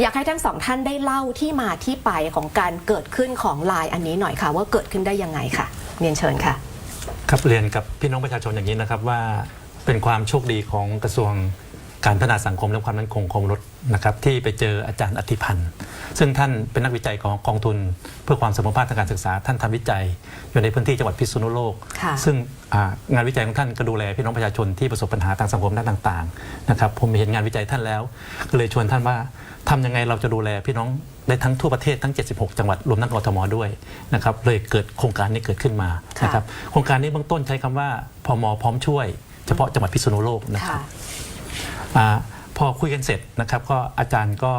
อยากให้ทั้งสองท่านได้เล่าที่มาที่ไปของการเกิดขึ้นของไลน์อันนี้หน่อยค่ะ ว่าเกิดขึ้นได้ยังไงค่ะเรียนเชิญค่ะ ครับเรียนกับพี่น้องประชาชนอย่างนี้นะครับว่าเป็นความโชคดีของกระทรวง การพัฒนาสังคมและความมั่นคงของมนุษย์นะครับที่ไปเจออาจารย์อธิพันธ์ ซึ่งท่านเป็นนักวิจัยของกองทุน เพื่อความเสมอภาคทางการศึกษา ท่านทำวิจัย อยู่ในพื้นที่จังหวัดพิษณุโลกค่ะซึ่งอ่างานวิจัยของท่านก็ดูแลพี่น้องประชาชนที่ประสบปัญหาทางสังคมด้านต่างๆนะครับผมเห็นงานวิจัยท่านแล้วก็เลยชวนท่านว่าทำยังไงเราจะดูแลพี่น้องได้ทั้งทั่วประเทศทั้ง 76 จังหวัดรวมทั้งกทมด้วยนะครับเลยเกิดโครงการนี้เกิดขึ้นมาค่ะนะครับโครงการนี้เบื้องต้นใช้คำว่าพมพร้อมช่วย เฉพาะจังหวัดพิษณุโลกนะครับค่ะ อาพอคุยกันเสร็จนะครับก็อาจารย์ก็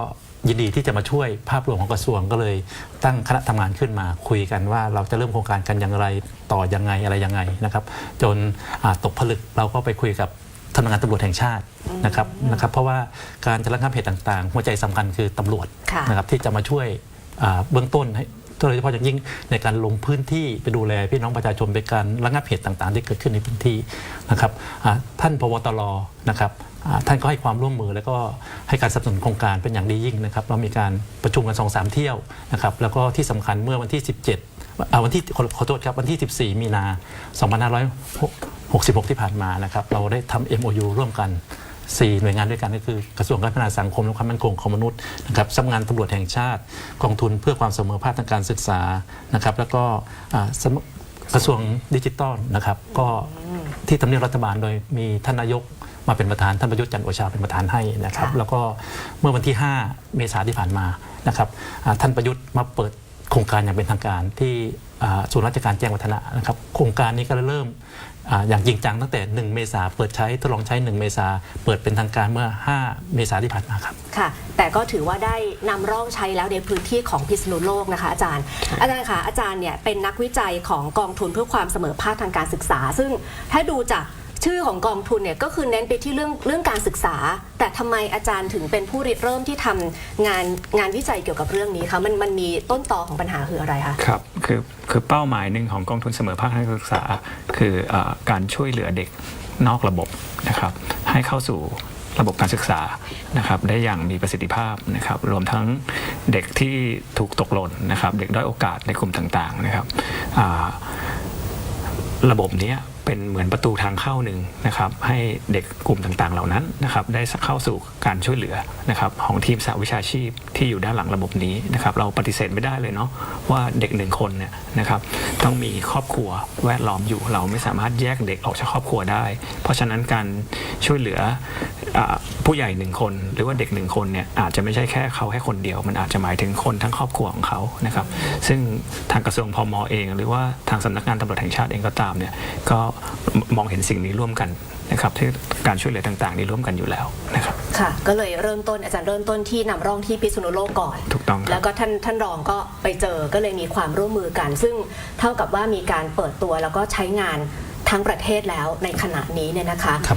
ยินดีที่จะมาช่วยภาพรวมของกระทรวงก็เลย ตั้งคณะทำงานขึ้นมาคุยกันว่าเราจะเริ่มโครงการกันอย่างไรต่อยังไงอะไรยังไงนะครับจนอ่าตกผลึกเราก็ไปคุยกับทำงานตำรวจแห่งชาตินะครับนะครับ เพราะว่าการจะระงับเหตุต่างๆ หัวใจสำคัญคือตำรวจค่ะ นะครับที่จะมาช่วยอ่าเบื้องต้นให้ โดยเฉพาะอย่างยิ่งในการลงพื้นที่ไปดูแลพี่น้องประชาชนในการระงับเหตุต่างๆ ที่เกิดขึ้นในพื้นที่นะครับท่านพบตรนะครับท่านก็ให้ความร่วมมือแล้วก็ให้การสนับสนุนโครงการเป็นอย่างดียิ่งนะครับเรามีการประชุมกันสองสามเที่ยวนะครับแล้วก็ที่สำคัญเมื่อวันที่ 17อ่าวันที่ขอโทษครับวันที่ 14 มีนา 2566 ที่ผ่านมานะครับเราได้ทำ MOU ร่วมกัน 4 หน่วยงานด้วยกันก็คือกระทรวงการพัฒนาสังคมและความมั่นคงของมนุษย์นะครับสำนักงานตำรวจแห่งชาติกองทุนเพื่อความเสมอภาคทางการศึกษานะครับแล้วก็อ่าสำกระทรวงดิจิทัลนะครับก็ที่ทำเนียบรัฐบาลโดยมีท่านนายกมาเป็นประธานท่านประยุทธ์จันทร์โอชาเป็นประธานให้นะครับ แล้วก็เมื่อวันที่ 5 เมษาที่ผ่านมานะครับอ่าท่านประยุทธ์มาเปิด โครงการอย่างเป็นทางการที่อ่าศูนย์ราชการแจ้งวัฒนะนะครับโครงการนี้ก็เริ่มอ่าอย่างจริงจังตั้งแต่ 1 เมษาเปิดใช้ทดลองใช้ 1 เมษาเปิดเป็นทางการเมื่อ 5 เมษาที่ผ่านมาครับค่ะ แต่ก็ถือว่าได้นำร่องใช้แล้วในพื้นที่ของพิษณุโลกนะคะอาจารย์ อาจารย์คะอาจารย์เนี่ยเป็นนักวิจัยของกองทุนเพื่อความเสมอภาคทางการศึกษา ซึ่งถ้าดูจาก ชื่อของกองทุนเนี่ยก็คือเน้นไปที่เรื่องเรื่องการศึกษา แต่ทำไมอาจารย์ถึงเป็นผู้ริเริ่มที่ทำงานงานวิจัยเกี่ยวกับเรื่องนี้คะมันมันมีต้นตอของปัญหาคืออะไรคะ ครับคือคือเป้าหมายหนึ่งของกองทุนเสมอภาคทางการศึกษา คือเออการช่วยเหลือเด็กนอกระบบนะครับ ให้เข้าสู่ระบบการศึกษานะครับ ได้อย่างมีประสิทธิภาพนะครับ รวมทั้งเด็กที่ถูกตกหล่นนะครับ เด็กด้อยโอกาสในกลุ่มต่างๆนะครับอ่าระบบเนี้ย เป็นเหมือนประตูทางเข้าหนึ่งนะครับ ให้เด็กกลุ่มต่างๆ เหล่านั้นนะครับได้เข้าสู่การช่วยเหลือนะครับของทีมสาวิชาชีพที่อยู่ด้านหลังระบบนี้นะครับ เราปฏิเสธไม่ได้เลยเนาะว่าเด็กหนึ่งคนเนี่ยนะครับ ต้องมีครอบครัวแวดล้อมอยู่ เราไม่สามารถแยกเด็กออกจากครอบครัวได้ เพราะฉะนั้นการช่วยเหลืออ ผู้ใหญ่หนึ่งคน หรือว่าเด็กหนึ่งคนเนี่ยอาจจะไม่ใช่แค่เขาแค่คนเดียว มันอาจจะหมายถึงคนทั้งครอบครัวของเขานะครับ ซึ่งทางกระทรวงพมเอง หรือว่าทางสำนักงานตำรวจแห่งชาติเองก็ตามเนี่ยก็มองเห็นสิ่งนี้ร่วมกันนะครับที่การช่วยเหลือต่างๆ นี้ร่วมกันอยู่แล้วนะครับค่ะ ก็เลยเริ่มต้นอาจารย์เริ่มต้นที่นำร่องที่พิษณุโลกก่อนถูกต้องครับแล้วก็ท่านท่านรองก็ไปเจอก็เลยมีความร่วมมือกัน ซึ่งเท่ากับว่ามีการเปิดตัวแล้วก็ใช้งานทั้งประเทศแล้วในขณะนี้เนี่ยนะคะครับ